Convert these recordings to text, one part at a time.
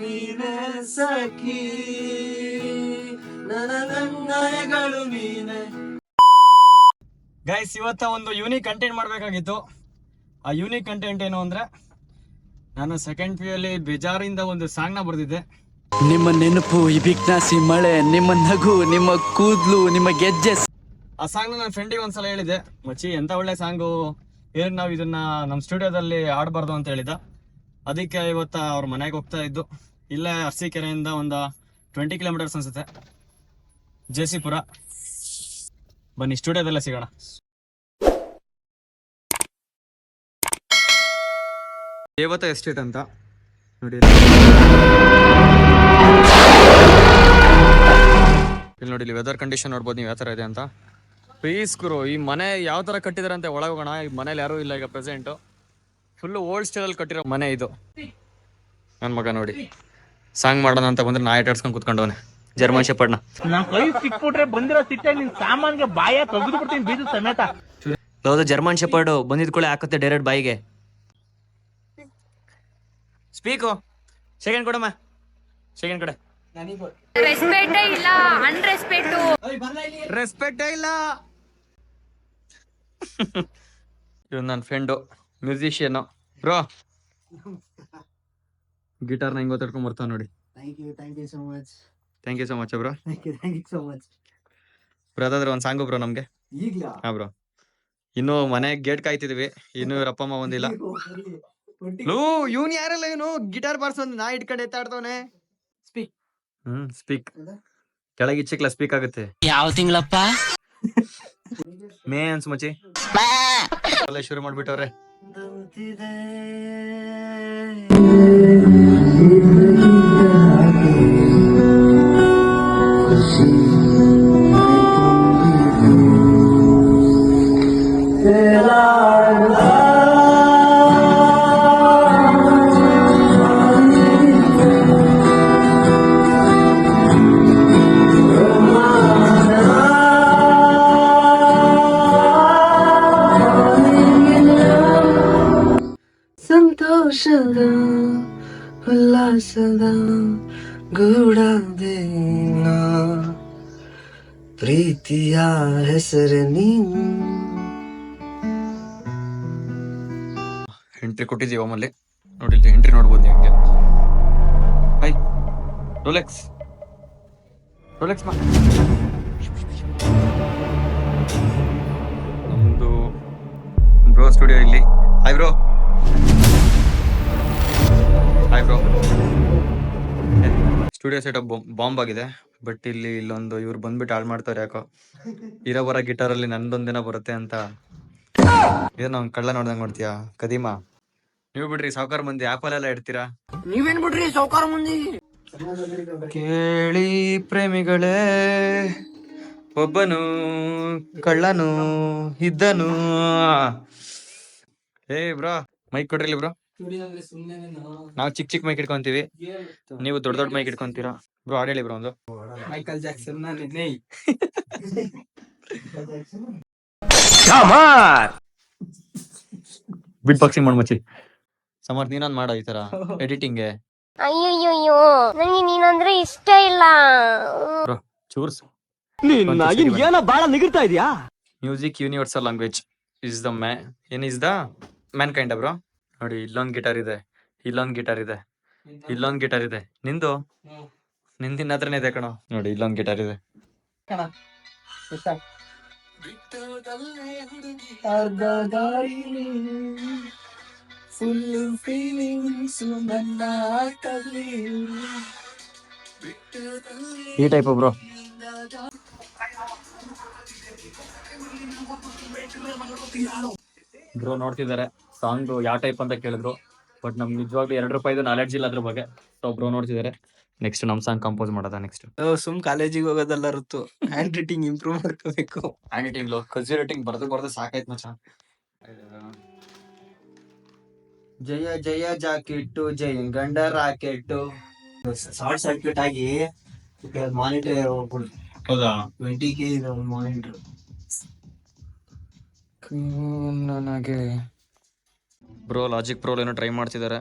ನೀನೇ ಸಖಿ ನನಗಳು ನೀನೆ ಗೈಸ್ ಇವತ್ತ ಒಂದು ಯೂನಿಕ್ ಕಂಟೆಂಟ್ ಮಾಡಬೇಕಾಗಿತ್ತು. ಆ ಯೂನಿಕ್ ಕಂಟೆಂಟ್ ಏನು ಅಂದ್ರೆ ನಾನು ಸೆಕೆಂಡ್ ಪಿ ಅಲ್ಲಿ ಬೇಜಾರಿಂದ ಒಂದು ಸಾಂಗ್ನ ಬರೆದಿದ್ದೆ. ನಿಮ್ಮ ನೆನಪು ಈ ಬಿಗ್ನಾಸಿ ಮಳೆ ನಿಮ್ಮ ನಗು ನಿಮ್ಮ ಕೂದ್ಲು ನಿಮ್ಮ ಗೆಜ್ಜೆ. ಆ ಸಾಂಗ್ನ ನನ್ನ ಫ್ರೆಂಡಿಗೆ ಒಂದ್ಸಲ ಹೇಳಿದೆ ಮಚ್ಚಿ ಎಂತ ಒಳ್ಳೆ ಸಾಂಗು ಏನ್ ನಾವು ಇದನ್ನ ನಮ್ಮ ಸ್ಟುಡಿಯೋದಲ್ಲಿ ಆಡಬಾರ್ದು ಅಂತ ಹೇಳಿದ. ಅದಕ್ಕೆ ಇವತ್ತ ಅವ್ರ ಮನೆಗೆ ಹೋಗ್ತಾ ಇದ್ದು. ಇಲ್ಲೇ ಅರ್ಸಿಕೆರೆಯಿಂದ ಒಂದು ಟ್ವೆಂಟಿ ಕಿಲೋಮೀಟರ್ಸ್ ಅನ್ಸುತ್ತೆ. ಜೆಸಿಪುರ. ಬನ್ನಿ, ಸ್ಟುಡಿಯೋದಲ್ಲೇ ಸಿಗೋಣ. ದೇವತ ಎಸ್ಟೇಟ್ ಅಂತ ನೋಡಿ. ಇಲ್ಲಿ ನೋಡಿ, ಇಲ್ಲಿ ವೆದರ್ ಕಂಡೀಷನ್ ನೋಡ್ಬೋದು, ನೀವು ಯಾವ ಥರ ಇದೆ ಅಂತ. ಪ್ಲೀಸ್ ಗುರು ಈ ಮನೆ ಯಾವ ತರ ಕಟ್ಟಿದಾರೆ ಅಂತ ಒಳಗೆ ಹೋಗೋಣ ಈ ಮನೇಲಿ ಯಾರು ಇಲ್ಲ ಈಗ ಪ್ರೆಸೆಂಟ್ ಫುಲ್ ಓಲ್ಡ್ ಸ್ಟೈಲಲ್ಲಿ ಕಟ್ಟಿರೋ ಮನೆ ಇದು. ನನ್ ಮಗ ನೋಡಿ. ಸಾಂಗ್ ಮಾಡೋಣ ಅಂತ ಬಂದ್ರೆ ನಾ ಆಟಾಡ್ಸ್ಕೊಂಡ್ ಕುತ್ಕೊಂಡವನೆ. ಜರ್ಮನ್ ಶೆಪರ್ಡ್ನ ನಮ್ ಕೈ ಸಿಕ್ಬಿಟ್ರೆ ಬಂದಿರೋ ಸಿಟ್ಟೆ ನಿನ್ ಸಾಮಾನ್ಗೆ ಬಾಯ ತೆಗೆದು ಬಿಡ್ತೀನಿ ಬೀಜ ಸಮೇತ. ಹೌದು ಜರ್ಮನ್ ಶೆಪರ್ಡ್ ಬಂದಿದ್ ಕೂಡ ಹಾಕುತ್ತೆ ಡೈರೆಕ್ಟ್ ಬಾಯಿಗೆ. ಸ್ಪೀಕು ಸೆಕೆಂಡ್ ಕೊಡಮ್ಮ. ಸೆಕೆಂಡ್ ಕಡೆ. ರೆಸ್ಪೆಕ್ಟ್ ಇಲ್ಲ ಅನ್ರೆಸ್ಪೆಕ್ಟು ರೆಸ್ಪೆಕ್ಟೇ ಇಲ್ಲ. ಇವ್ ನನ್ನ ಫ್ರೆಂಡು ಮ್ಯೂಸಿಷಿಯನ್ ಬ್ರೋ ಗಿಟಾರ್ನ ಹಿಂಗ್ ಗೊತ್ತಾಡ್ಕೊಂಡ್ ಬರ್ತಾವ ನೋಡಿ. Thank you thank you so much thank you so much bro. Thank you thank you so much bro ಅದಾದ್ರೆ ಒಂದು ಸಾಂಗು ಬ್ರೋ ನಮ್ಗೆ. ಈಗ್ಲಾ? ಹಾ ಬ್ರೋ. ಇನ್ನು ಮನೆ ಗೇಟ್ ಕಾಯ್ತಿದ್ವಿ. ಇನ್ನು ಇವ್ರ ಅಪ್ಪ ಅಮ್ಮ ಬಂದಿಲ್ಲ. ಲೋ ಇವ್ನು ಯಾರಲ್ಲ ಇವನು? ಗಿಟಾರ್ ಬಾರ್ಸೋನ್ ನಾ ಇಟ್ಕೊಂಡು ಎತ್ತಾಡ್ತವನೆ. ಸ್ಪೀಕ್ ಹ್ಮ್ ಸ್ಪೀಕ್? ಕೆಳಗೆ ಇಚ್ಚಿಕ್ಲ ಸ್ಪೀಕ್ ಆಗುತ್ತೆ. ಯಾವ ತಿಂಗಳಪ್ಪ? ಮೇ ಅನ್ಸ್ ಮಚ್ಚಿ ಶುರು ಮಾಡ್ಬಿಟ್ಟವ್ರೆ. ಪ್ರೀತಿಯ ಹೆಸರು ನೀನು. ಎಂಟ್ರಿ ಕೊಟ್ಟಿದ್ದೀವಿ ಒಮ್ಮಲ್ಲಿ ನೋಡಿ ಎಂಟ್ರಿ ನೋಡ್ಬೋದು ನೀವು ಹಾಯ್ ಹೈ ರೋಲೆಕ್ಸ್ ರೋಲೆಕ್ಸ್ ಮಾ? ಬ್ರೋ ಸ್ಟುಡಿಯೋ ಇಲ್ಲಿ. Hi bro. Hi bro. Studio setup bomb ಆಗಿದೆ. ಬಟ್ ಇಲ್ಲಿ ಇಲ್ಲೊಂದು ಇವ್ರು ಬಂದ್ಬಿಟ್ಟು ಹಾಳು ಮಾಡ್ತಾರೆ ಯಾಕೋ. ಇರೋ ಬರೋ ಗಿಟಾರಲ್ಲಿ ನಂದೊಂದಿನ ಬರುತ್ತೆ ಅಂತ. ಏನೋ ಅವ್ನ್ ಕಳ್ಳ ನೋಡ್ದಂಗ್ ನೋಡ್ತೀಯಾ ಕದೀಮ? ನೀವು ಬಿಡ್ರಿ ಸಾವುಕಾರ ಮಂದಿ ಆಪಲ್ ಎಲ್ಲ ಇಡ್ತೀರಾ? ನೀವೇನ್ ಬಿಡ್ರಿ ಸಾವುಕಾರ ಮಂದಿ? ಕೇಳಿ ಪ್ರೇಮಿಗಳೇ ಒಬ್ಬನು ಕಳ್ಳನು ಇದ್ದನು. ಏ ಬ್ರೋ ಮೈಕ್ ಕೊಡ್ರಿ ಬ್ರೋ. ನಾವು ಚಿಕ್ಕ ಚಿಕ್ಕ ಮೈಕ್ ಇಟ್ಕೊಂತೀವಿ. ನೀವು ದೊಡ್ಡ ದೊಡ್ಡ ಮೈಕ್ ಇಟ್ಕೊಂತೀರಾ? ಬ್ರೋ ಹಾಡ್ ಹೇಳಿ ಬ್ರೋ ಒಂದು. ಮೈಕಲ್ ಜಾಕ್ಸನ್ ನಾನೇ ಬಿಟ್ ಬಾಕ್ಸಿಂಗ್ ಮಾಡ್ ಮಚ್ಚಿ. ಸಮರ್ಥ್ ನೀನೊಂದ್ ಮಾಡೋ ಈ ತರ ಎಡಿಟಿಂಗ್ ಅಯ್ಯಯ್ಯೋ ನನಗೆ ನೀನಂದ್ರೆ ಇಷ್ಟ ಇಲ್ಲ. ಚೂರ್ಸ್. ಏನೋ ಬಾಳ ನಿಗಿರ್ತಾ ಇದೀಯಾ? Music universal language is the man ಏನ್ is the mankind bro? ನೋಡಿ ಇಲ್ಲೊಂದ್ ಗಿಟಾರ್ ಇದೆ ಇಲ್ಲೊಂದ್ ಗಿಟಾರ್ ಇದೆ ಇಲ್ಲೊಂದ್ ಗಿಟಾರ್ ಇದೆ. ನಿಂದು? ನಿಂದಿನ ಹತ್ರನೇ ಇದೆ ಕಣೋ. ನೋಡಿ ಇಲ್ಲೊಂದ್ ಗಿಟಾರ್ ಇದೆ. ಈ ಟೈಪ್ ಬ್ರೋ ಬ್ರೋ ನೋಡ್ತಿದ್ದಾರೆ. ಸಾಂಗ್ ಯಾವ ಟೈಪ್ ಅಂತ ಕೇಳಿದ್ರು. ಬಟ್ ನಮ್ಗೆ ನಿಜವಾಗ್ಲೂ ಎರಡು ರೂಪಾಯಿದು ನಾಲೆಡ್ಜ್ ಇಲ್ಲ ಅದ್ರ ಬಗ್ಗೆ. ಸೊ ಬ್ರೋ ನೋಡ್ತಿದ್ದಾರೆ ನೆಕ್ಸ್ಟ್ ನಮ್ ಸಾಂಗ್ ಕಂಪೋಸ್ ಮಾಡೋದ ನೆಕ್ಸ್ಟ್ ಸುಮ್ ಕಾಲೇಜಿಗೆ ಹೋಗೋದಲ್ಲ ಋತು. ಹ್ಯಾಂಡ್ ರೈಟಿಂಗ್ ಇಂಪ್ರೂವ್ ಮಾಡ್ಕೋಬೇಕು. ಹ್ಯಾಂಡ್ ರೈಟಿಂಗ್ ಕಜಿ ರೈಟಿಂಗ್ ಬರ್ದು ಬರ್ದು ಸಾಕಾಯ್ತು ಮಚ್ಚ. ಜಯ ಜಯ ಜಾಕೆಟ್ಟು ಜಯ ಗಂಡ ರಾಕೆಟ್ಟು. ಶಾರ್ಟ್ ಸರ್ಕ್ಯೂಟ್ ಆಗಿ ಮಾನಿಟರ್ ಹೌದಾ? ಟ್ವೆಂಟಿ ಕೆ ಇದೆ ಮಾನಿಟರ್ ನನಗೆ ಬ್ರೋ ಲಾಜಿಕ್ ಪ್ರೋ ಏನೋ ಟ್ರೈ ಮಾಡ್ತಿದ್ದಾರೆ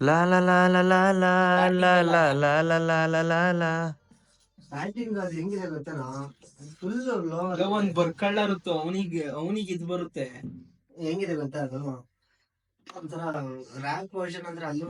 ಲಾ ಲಾ ಲಾ ಲಾ ಲಾ ಲಾ ಲಾ ಲಾ ಲಾ ಲಾ ಲಾ ಲಾ ಲಾ ಲಾ ಸ್ಟಾರ್ಟಿಂಗ್ ಅದು ಹೆಂಗಿದೆ ಗೊತ್ತೇನಾ ಫುಲ್ ಒಂದ್ ಬರ್ಕಳ್ಳ ಇರುತ್ತೋ ಅವನಿಗೆ ಅವನಿಗೆ ಇದು ಬರುತ್ತೆ ಹೆಂಗಿದೆ ಗೊತ್ತಾ ಅದು ಒಂಥರ ರ್ಯಾಂಕ್ ವರ್ಷನ್ ಅಂದ್ರೆ ಅಲ್ಲೂ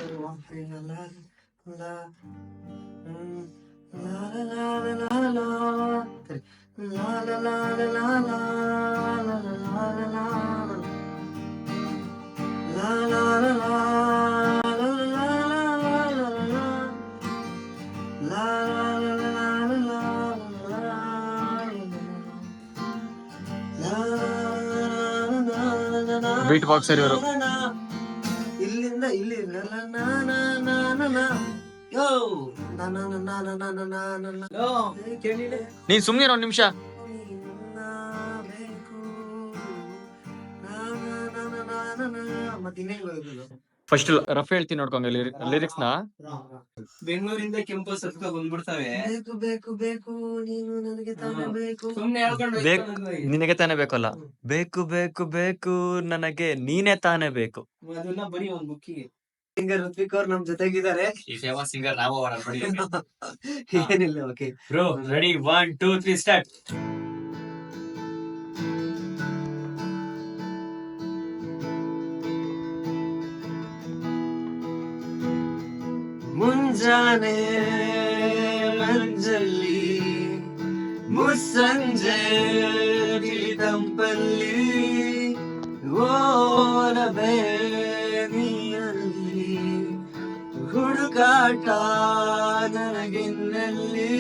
ಬೀಟ್ ಬಾಕ್ಸರ್ ಇವರು ಇಲ್ಲಿಂದ ಇಲ್ಲಿ ನೀನ್ ಸುಮ್ನೆ ಒಂದ್ ನಿಮಿಷ ಫಸ್ಟ್ ರಫ್ ಹೇಳ್ತೀನಿ ನೋಡ್ಕೊಂಗ ಲಿರಿಕ್ಸ್ನ. ಬೆಂಗಳೂರಿಂದ ಕೆಂಪು ಸತ್ಕ ಬಂದ್ಬಿಡ್ತಾವೆ. ಬೇಕು ಬೇಕು ಬೇಕು ನೀನು ನನಗೆ ತಾನೇ ಬೇಕು. ಸುಮ್ನೆ ಹೇಳ್ಕೊಂಡು ಬೇಕು ನಿನಗೆ ತಾನೇ ಬೇಕಲ್ಲ. ಬೇಕು ಬೇಕು ಬೇಕು ನನಗೆ ನೀನೇ ತಾನೇ ಬೇಕು. ಅದನ್ನ ಬರೀ ಒಂದ್ ಬುಕ್ಕಿಗೆ. ಸಿಂಗರ್ ಋತ್ವಿಕ್ ಅವ್ರು ನಮ್ ಜೊತೆಗಿದ್ದಾರೆ. ಈ ಫೇಮಸ್ ಸಿಂಗರ್ ನಾವು ಏನಿಲ್ಲ okay bro ready one two three start ಮುಂಜಾನೆ ಮಂಜಲ್ಲಿ ಮುಸ್ಸಂಜೆ ತಂಪಲ್ಲಿ ಓರಬೇ ನೀರಲ್ಲಿ ಹುಡುಕಾಟ ನನಗಿನ್ನಲ್ಲಿ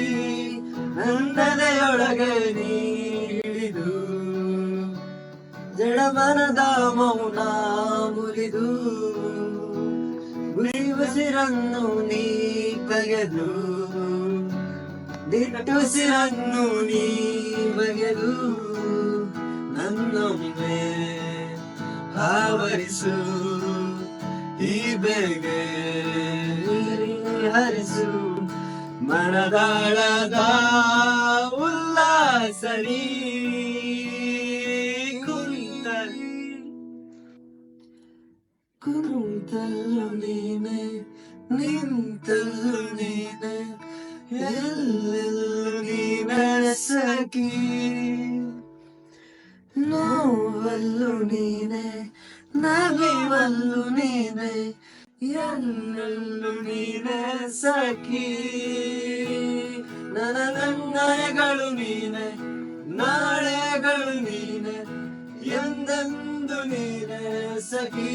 ನಂದನೆಯೊಳಗೆ ನೀಡಿದು ಜಡಮನದ ಮೌನ ಮುರಿದು ಉಸಿರನ್ನು ನೀ ಬಗೆದು ದಿಟ್ಟುಸಿರನ್ನು ನೀ ಬಗೆದು ನನ್ನೊಮ್ಮೆ ಆವರಿಸು ಈ ಬೇಗೆ ಹರಿಸು. ಮನದಾಳದ ಉಲ್ಲಾಸರಿ ಕುಂತಲ್ಲು ನೀನೆ ನಿಂತಲ್ಲು ನೀನೆ ಎಲ್ಲೆಲ್ಲೂ ನೀನೆ ಸಖಿ ನೋವಲ್ಲು ನೀನೆ ನಗುವಲ್ಲು ನೀನೆ ಎಲ್ಲೆಲ್ಲೂ ನೀನೆ ಸಖಿ ನನ್ನ ನಿರ್ಣಯಗಳು ನೀನೆ ನಾಳೆಗಳು ನೀನೆ ಎಂದೆಂದು ನೀನೆ ಸಖಿ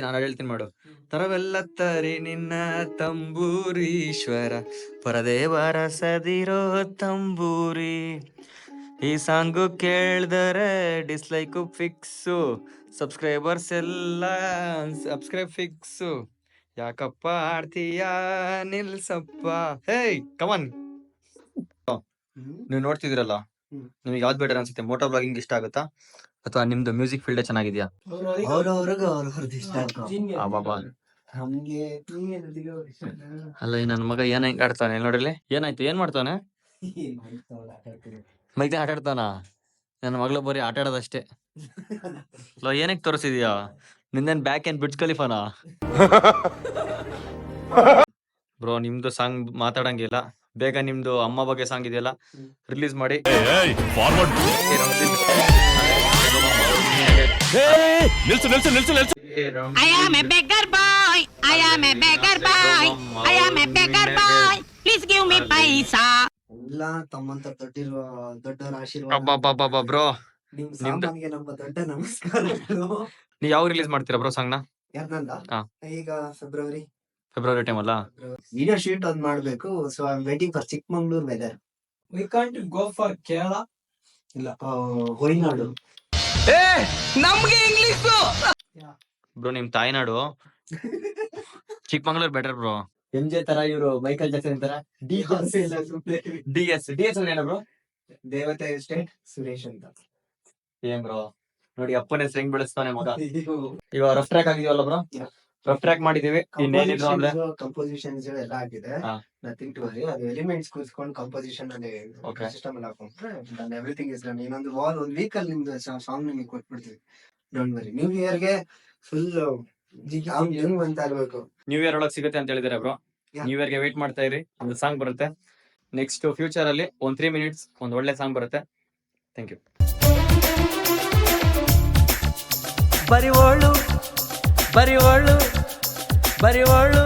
ನಾನು ಹೇಳ್ತೀನಿ ಮಾಡು. ತರವೆಲ್ಲ ತರಿ ನಿನ್ನ ತಂಬೂರೀಶ್ವರ. ಪರದೇವರ ಸದಿರೋ ತಂಬೂರಿ. ಈ ಸಾಂಗು ಕೇಳಿದರೆ ಡಿಸ್ಲೈಕ್ ಫಿಕ್ಸು, ಸಬ್ಸ್ಕ್ರೈಬರ್ಸ್ ಎಲ್ಲ ಸಬ್ಸ್ಕ್ರೈಬ್ ಫಿಕ್ಸ್. ಯಾಕಪ್ಪ ಆಡ್ತೀಯ ನಿಲ್ಸಪ್ಪ? ಹೇಯ್ ಕಮನ್ ನೀವು ನೋಡ್ತಿದಿರಲ್ಲ. ನಿಮಗೆ ಯಾವ್ದು ಬೇಡ ಅನ್ಸುತ್ತೆ? ಮೋಟೋ ಬ್ಲಾಗಿಂಗ್ ಇಷ್ಟ ಆಗುತ್ತಾ? ಅಥವಾ ನಿಮ್ದು ಮ್ಯೂಸಿಕ್ ಫೀಲ್ಡ್ ಚೆನ್ನಾಗಿದ್ಯಾ? ಅಲ್ಲ, ಈ ನನ್ ಮಗ ಏನ್ ಹೆಂಗ್ ಆಡ್ತಾನೆ ನೋಡ್ರಿ ಏನಾಯ್ತು? ಏನ್ ಮಾಡ್ತಾನೆ? ಮೈದೆ ಆಟ ಆಡ್ತಾನ? ನನ್ನ ಮಗಳು ಬರೀ ಆಟ ಆಡೋದಷ್ಟೇ. ಲೋ ಏನಕ್ಕೆ ತೋರಿಸಿದ್ಯಾ? ನಿಂದೇನ್ ಬ್ಯಾಕ್ ಏನ್ ಬಿಡ್ಸ್ ಕಲಿಫಾನ ಬ್ರೋ ನಿಮ್ದು ಸಾಂಗ್ ಮಾತಾಡಂಗಿಲ್ಲ. ಬೇಗ ನಿಮ್ದು ಅಮ್ಮ ಬಗ್ಗೆ ಸಾಂಗ್ ಇದೆಯಲ್ಲ ರಿಲೀಸ್ ಮಾಡಿ. I am a beggar boy. I am a beggar boy. I am a beggar boy. Please give me paisa. ಎಲ್ಲ ತಮ್ಮಂತ ದೊಡ್ಡಿರುವ ದೊಡ್ಡವರ ಆಶೀರ್ವಾದ ಬ್ರೋ ನಿಮ್ ಸಾಮಾನ್ಗೆ ನಮ್ಮ ದೊಡ್ಡ ನಮಸ್ಕಾರಗಳು ನೀವ್ ಯಾವ ರಿಲೀಸ್ ಮಾಡ್ತೀರಾ ಬ್ರೋ ಸಾಂಗ್ನ? ಯಾರ್ನಂದ? ಹಾ. ಈಗ ಫೆಬ್ರವರಿ ಫೆಬ್ರವರಿ ಟೈಮ್ ಅಲ್ಲ? ವಿಡಿಯೋ ಶೂಟ್ ಒಂದ್ ಮಾಡ್ಬೇಕು so I waiting for Chikmagalur weather we can't go for Kerala ಇಲ್ಲ ಆ, ಹೊಯ್ನಾಡು ಬ್ರೋ ನಿಮ್ Tayinadu. Chikmagalur better bro M J ತರ ಇವರು ಮೈಕಲ್ ಜಾಕ್ಸನ್ ತರ D D S. D S ಏನ ಬ್ರೋ? ದೇವತೆ ಸ್ಟೇಟ್ ಸುರೇಶ್ ಅಂತ. ಏನ್ ಬ್ರೋ? ನೋಡಿ ಅಪ್ಪನ ಹೆಸರು ಹೆಂಗ್ ಬೆಳೆಸ್ತಾನೆ ಮಗ. ಇವಾಗ ರಫ್ ಟ್ರ್ಯಾಕ್ ಆಗಿದೀವಲ್ಲ ಬ್ರೋ? ರಫ್ ಟ್ರ್ಯಾಕ್ ಮಾಡಿದೀವಿ. ಇನ್ನೇನಿದ್ರು ಅಂದ್ರೆ ಕಂಪೋಸಿಷನ್ಸ್ ಎಲ್ಲ ಆಗಿದೆ. ನಥಿಂಗ್ ಟು ವರಿ ಅದು ಎಲಿಮೆಂಟ್ಸ್ ಕೂತ್ಕೊಂಡು ಕಂಪೋಸಿಷನ್ ಅಲ್ಲಿ. ಸಿಸ್ಟಮ್ ಅಲ್ಲಿ ಹಾಕೊಂಡ್ರೆ ಎವ್ರಿಥಿಂಗ್ ಇಸ್ ಡನ್ ಇನ್ನೊಂದು ವಾಲ್ ಒಂದ್ ವೀಕ್ ಅಲ್ಲಿ ನಿಮ್ದು ಸಾಂಗ್ ನಿಮಗೆ ಕೊಟ್ಬಿಡ್ತೀವಿ. ಡೋಂಟ್ ವರಿ ನ್ಯೂ ಇಯರ್ಗೆ ಫುಲ್ ಅವ್ನ್ ಹೆಂಗ್ ಅಂತ ಇರ್ಬೇಕು ನ್ಯೂ ಇಯರ್ ಒಳಗೆ ಸಿಗುತ್ತೆ ಅಂತ ಹೇಳಿದಾರೆ ಬ್ರೋ Yeah. ನ್ಯೂ ಇಯರ್ಗೆ ವೇಟ್ ಮಾಡ್ತಾ ಇರಿ. ಒಂದು ಸಾಂಗ್ ಬರುತ್ತೆ. ನೆಕ್ಸ್ಟ್ ಫ್ಯೂಚರ್ ಅಲ್ಲಿ ಒಂದ್ ತ್ರೀ ಮಿನಿಟ್ಸ್ ಒಂದ್ ಒಳ್ಳೆ ಸಾಂಗ್ ಬರುತ್ತೆ. ಥ್ಯಾಂಕ್ ಯು ಬರಿವೋಳು ಬರಿವೋಳು ಬರಿವೋಳು.